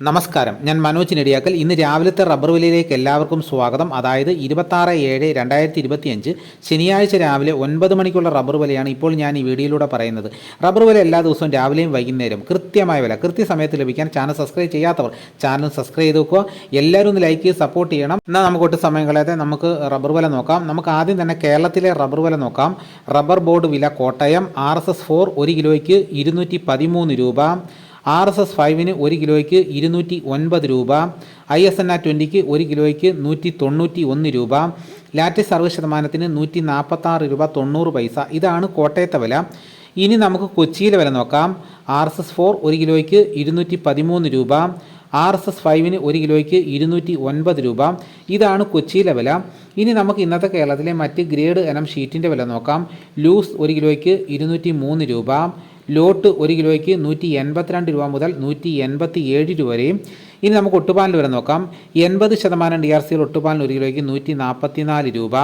നമസ്കാരം. ഞാൻ മനോജ് നെടിയാക്കൽ. ഇന്ന് രാവിലത്തെ റബ്ബർ വിലയിലേക്ക് എല്ലാവർക്കും സ്വാഗതം. അതായത് ഇരുപത്താറ് ഏഴ് രണ്ടായിരത്തി ഇരുപത്തിയഞ്ച് ശനിയാഴ്ച രാവിലെ ഒൻപത് മണിക്കുള്ള റബ്ബർ വിലയാണ് ഇപ്പോൾ ഞാൻ ഈ വീഡിയോയിലൂടെ പറയുന്നത്. റബ്ബർ വില എല്ലാ ദിവസവും രാവിലെയും വൈകുന്നേരം കൃത്യമായ വില കൃത്യസമയത്ത് ലഭിക്കാൻ ചാനൽ സബ്സ്ക്രൈബ് ചെയ്യാത്തവർ ചാനൽ സബ്സ്ക്രൈബ് ചെയ്ത് വെക്കുക. എല്ലാവരും ഒന്ന് ലൈക്ക് ചെയ്ത് സപ്പോർട്ട് ചെയ്യണം. എന്നാൽ നമുക്ക് സമയം കളയാതെ നമുക്ക് റബ്ബർ വില നോക്കാം. നമുക്ക് ആദ്യം തന്നെ കേരളത്തിലെ റബ്ബർ വില നോക്കാം. റബ്ബർ ബോർഡ് വില Kottayam R S S four ഒരു കിലോയ്ക്ക് ഇരുന്നൂറ്റി പതിമൂന്ന് രൂപ. ആർ എസ് എസ് ഫൈവിന് ഒരു കിലോയ്ക്ക് ഇരുന്നൂറ്റി ഒൻപത് രൂപ ഐ എസ് എൻ ആർ ട്വന്റിക്ക് ഒരു കിലോയ്ക്ക് നൂറ്റി തൊണ്ണൂറ്റി ഒന്ന് രൂപ ലാറ്റസ് അറുപത് ശതമാനത്തിന് നൂറ്റി നാൽപ്പത്താറ് രൂപ തൊണ്ണൂറ് പൈസ. ഇതാണ് കോട്ടയത്തെ വില. ഇനി നമുക്ക് കൊച്ചിയിലെ വില നോക്കാം. ആർ എസ് എസ് ഫോർ ഒരു കിലോയ്ക്ക് ഇരുന്നൂറ്റി പതിമൂന്ന് രൂപ ആർ എസ് എസ് ഫൈവിന് ഒരു കിലോയ്ക്ക് ഇരുന്നൂറ്റി ഒൻപത് രൂപ. ഇതാണ് കൊച്ചിയിലെ വില. ഇനി നമുക്ക് ഇന്നത്തെ കേരളത്തിലെ മറ്റ് ഗ്രേഡ് ഇനം ഷീറ്റിന്റെ വില നോക്കാം. ലൂസ് ഒരു കിലോയ്ക്ക് ഇരുന്നൂറ്റി മൂന്ന് രൂപ ലോട്ട് ഒരു കിലോയ്ക്ക് നൂറ്റി എൺപത്തിരണ്ട് രൂപ മുതൽ നൂറ്റി എൺപത്തി ഏഴ് രൂപ വരെയും ഇനി നമുക്ക് ഒട്ടുപാലിന് വരെ നോക്കാം. എൺപത് ശതമാനം ഡി ആർ സിയിൽ ഒട്ടുപാലിന് ഒരു കിലോയ്ക്ക് നൂറ്റി നാൽപ്പത്തിനാല് രൂപ.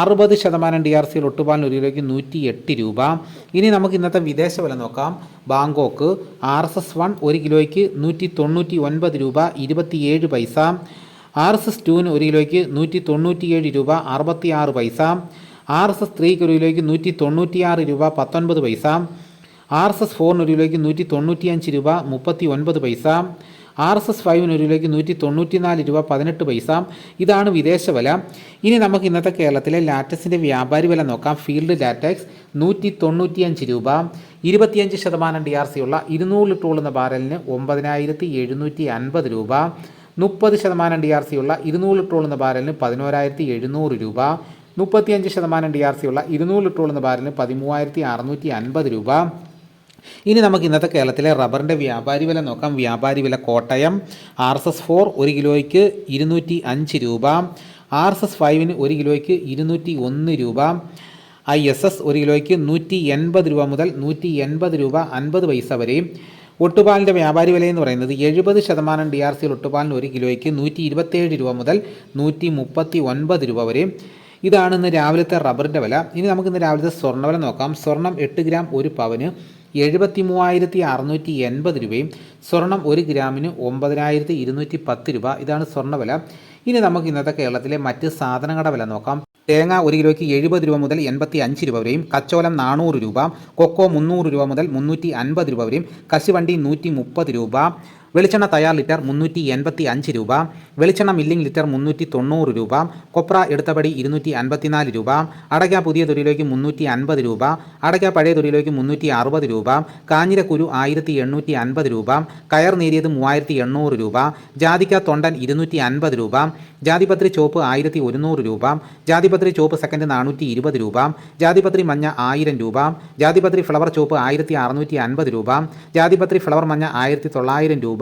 അറുപത് ശതമാനം ഡി ആർ സിയിൽ ഒട്ടുപാലിന് ഒരു കിലോയ്ക്ക് നൂറ്റി എട്ട് രൂപ. ഇനി നമുക്ക് ഇന്നത്തെ വിദേശ വില നോക്കാം. Bangkok R S S one ഒരു കിലോയ്ക്ക് നൂറ്റി തൊണ്ണൂറ്റി ഒൻപത് രൂപ ഇരുപത്തിയേഴ് പൈസ. ആർ എസ് എസ് ടുവിന് ഒരു കിലോയ്ക്ക് നൂറ്റി തൊണ്ണൂറ്റിയേഴ് രൂപ അറുപത്തിയാറ് പൈസ. ആർ എസ് എസ് ത്രീക്ക് ഒരു കിലോയ്ക്ക് നൂറ്റി തൊണ്ണൂറ്റിയാറ് രൂപ പത്തൊൻപത് പൈസ. ആർ എസ് എസ് ഫോറിന് ഒരു കിലോയ്ക്ക് നൂറ്റി തൊണ്ണൂറ്റിയഞ്ച് രൂപ മുപ്പത്തി ഒൻപത് പൈസ ആർ എസ് എസ് ഫൈവിന് ഒരു കിലോയ്ക്ക് നൂറ്റി തൊണ്ണൂറ്റിനാല് രൂപ പതിനെട്ട് പൈസ. ഇതാണ് വിദേശ വില. ഇനി നമുക്ക് ഇന്നത്തെ കേരളത്തിലെ ലാറ്റക്സിന്റെ വ്യാപാരി വില നോക്കാം. ഫീൽഡ് ലാറ്റക്സ് നൂറ്റി തൊണ്ണൂറ്റിയഞ്ച് രൂപ. ഇരുപത്തിയഞ്ച് ശതമാനം ഡി ആർ സി ഉള്ള ഇരുന്നൂറ് ലിറ്റർ ഉള്ളുന്ന ബാരലിന് ഒമ്പതിനായിരത്തി എഴുന്നൂറ്റി അൻപത് രൂപ. മുപ്പത് ശതമാനം ഡി ആർ സി ഉള്ള ഇരുന്നൂറ് ലിറ്റർ ഉള്ളുന്ന ബാരലിന് പതിനോരായിരത്തി എഴുന്നൂറ് രൂപ. മുപ്പത്തിയഞ്ച് ശതമാനം ഡി ആർ സി ഉള്ള ഇരുന്നൂറ് ലിറ്റർ ഉള്ളുന്ന ബാരലിന് പതിമൂവായിരത്തി അറുന്നൂറ്റി അൻപത് രൂപ. ഇനി നമുക്ക് ഇന്നത്തെ കേരളത്തിലെ റബ്ബറിന്റെ വ്യാപാരി വില നോക്കാം. വ്യാപാരി വില Kottayam R S S four ഒരു കിലോയ്ക്ക് ഇരുന്നൂറ്റി അഞ്ച് രൂപ ആർ എസ് എസ് ഫൈവിന് ഒരു കിലോയ്ക്ക് ഇരുന്നൂറ്റി ഒന്ന് രൂപ ഐ എസ് എസ് ഒരു കിലോയ്ക്ക് നൂറ്റി എൺപത് രൂപ മുതൽ നൂറ്റി എൺപത് രൂപ അൻപത് പൈസ വരെയും ഒട്ടുപാലിന്റെ വ്യാപാരി വില എന്ന് പറയുന്നത് എഴുപത് ശതമാനം ഡി ആർ സിയിൽ ഒട്ടുപാലിന് ഒരു കിലോയ്ക്ക് നൂറ്റി ഇരുപത്തേഴ് രൂപ മുതൽ നൂറ്റി മുപ്പത്തി ഒൻപത് രൂപ വരെയും ഇതാണ് ഇന്ന് രാവിലത്തെ റബ്ബറിന്റെ വില. ഇനി നമുക്ക് ഇന്ന് രാവിലത്തെ സ്വർണവില നോക്കാം. സ്വർണം എട്ട് ഗ്രാം ഒരു പവന് എഴുപത്തി മൂവായിരത്തി അറുന്നൂറ്റി എൺപത് രൂപയും സ്വർണം ഒരു ഗ്രാമിന് ഒമ്പതിനായിരത്തി ഇരുന്നൂറ്റി പത്ത് രൂപ. ഇതാണ് സ്വർണവില ഇനി നമുക്ക് ഇന്നത്തെ കേരളത്തിലെ മറ്റ് സാധനങ്ങളുടെ വില നോക്കാം. തേങ്ങ ഒരു കിലോയ്ക്ക് എഴുപത് രൂപ മുതൽ എൺപത്തി അഞ്ച് രൂപ വരെയും കച്ചോലം നാനൂറ് രൂപ കൊക്കോ മുന്നൂറ് രൂപ മുതൽ മുന്നൂറ്റി അൻപത് രൂപ വരെയും കശുവണ്ടി നൂറ്റി മുപ്പത് രൂപ വെളിച്ചെണ്ണ തയ്യാർ ലിറ്റർ മുന്നൂറ്റി എൺപത്തി അഞ്ച് രൂപ വെളിച്ചെണ്ണ മില്ലിംഗ് ലിറ്റർ മുന്നൂറ്റി തൊണ്ണൂറ് രൂപ കൊപ്ര എടുത്തപടി ഇരുന്നൂറ്റി അൻപത്തിനാല് രൂപ അടയ്ക്ക പുതിയ തൊഴിലേക്ക് മുന്നൂറ്റി അൻപത് രൂപ അടയ്ക്ക പഴയ തൊഴിലേക്ക് മുന്നൂറ്റി അറുപത് രൂപ കാഞ്ഞിരക്കുരു ആയിരത്തി എണ്ണൂറ്റി അൻപത് രൂപ കയർ നേരിയത് മൂവായിരത്തി എണ്ണൂറ് രൂപ ജാതിക്ക തൊണ്ടൻ ഇരുന്നൂറ്റി അൻപത് രൂപ ജാതിപത്രി ചോപ്പ് ആയിരത്തി ഒരുന്നൂറ് രൂപ ജാതിപത്രി ചോപ്പ് സെക്കൻഡ് നാനൂറ്റി ഇരുപത് രൂപ ജാതിപത്രി മഞ്ഞ ആയിരം രൂപ ജാതിപത്രി ഫ്ലവർ ചോപ്പ് ആയിരത്തി അറുന്നൂറ്റി അൻപത് രൂപ ജാതിപത്രി ഫ്ലവർ മഞ്ഞ ആയിരത്തി തൊള്ളായിരം രൂപ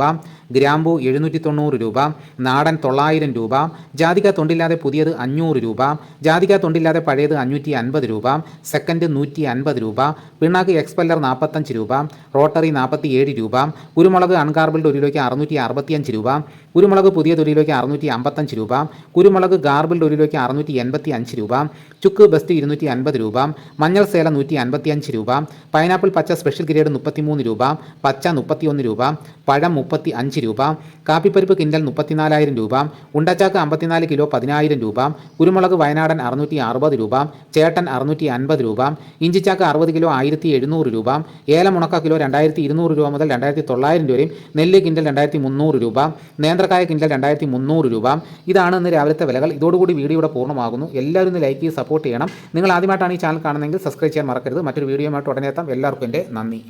ഗ്രാമ്പു എഴുന്നൂറ്റി തൊണ്ണൂറ് രൂപ നാടൻ തൊള്ളായിരം രൂപ ജാതിക തൊണ്ടില്ലാതെ പുതിയത് അഞ്ഞൂറ് രൂപ ജാതിക തൊണ്ടില്ലാതെ പഴയത് അഞ്ഞൂറ്റി അൻപത് രൂപ സെക്കൻഡ് നൂറ്റി അൻപത് രൂപ പിണ്ണാക്ക് എക്സ്പെല്ലർ നാൽപ്പത്തഞ്ച് രൂപ റോട്ടറി നാൽപ്പത്തി ഏഴ് രൂപ കുരുമുളക് അൺകാർബിൾഡ് ഒരു അറുന്നൂറ്റി അറുപത്തിയഞ്ച് രൂപ കുരുമുളക് പുതിയ തൊലിയിലേക്ക് അറുന്നൂറ്റി അമ്പത്തഞ്ച് രൂപ കുരുമുളക് ഗാർബിൾഡ് ഒരിലേക്ക് അറുന്നൂറ്റി എൺപത്തി അഞ്ച് രൂപ ചുക്ക് ബെസ്റ്റ് ഇരുന്നൂറ്റി അൻപത് രൂപ മഞ്ഞൾ സേല നൂറ്റി അൻപത്തി അഞ്ച് രൂപ പൈനാപ്പിൾ പച്ച സ്പെഷ്യൽ ഗ്രേഡ് മുപ്പത്തിമൂന്ന് രൂപ പച്ച മുപ്പത്തിയൊന്ന് രൂപ പഴം മുപ്പത്തി അഞ്ച് രൂപ കാപ്പിപ്പരിപ്പ് കിൻഡൽ മുപ്പത്തിനാലായിരം രൂപ ഉണ്ടച്ചാക്ക് അമ്പത്തിനാല് കിലോ പതിനായിരം രൂപ കുരുമുളക് വയനാടൻ അറുന്നൂറ്റി അറുപത് രൂപ ചേട്ടൻ അറുന്നൂറ്റി അൻപത് രൂപ ഇഞ്ചിച്ചാക്ക് അറുപത് കിലോ ആയിരത്തി എഴുന്നൂറ് രൂപ ഏലമുണക്ക കിലോ രണ്ടായിരത്തി ഇരുന്നൂറ് രൂപ മുതൽ രണ്ടായിരത്തി തൊള്ളായിരം രൂപയും നെല്ല് കിൻഡൽ രണ്ടായിരത്തി മുന്നൂറ് രൂപ നേന്ത്രക്കായ കിൻഡൽ രണ്ടായിരത്തി മുന്നൂറ് രൂപ. ഇതാണ് ഇന്ന് രാവിലത്തെ വിലകൾ. ഇതോടുകൂടി വീഡിയോ ഇവിടെ പൂർണമാകുന്നു. എല്ലാവരും ഒന്ന് ലൈക്ക് ചെയ്ത് സപ്പോർട്ട് ചെയ്യണം. നിങ്ങൾ ആദ്യമായിട്ടാണ് ഈ ചാനൽ കാണുന്നതെങ്കിൽ സബ്സ്ക്രൈബ് ചെയ്യാൻ മറക്കരുത്. മറ്റൊരു വീഡിയോയുമായിട്ട് ഉടനെ എല്ലാവർക്കും എന്റെ നന്ദി.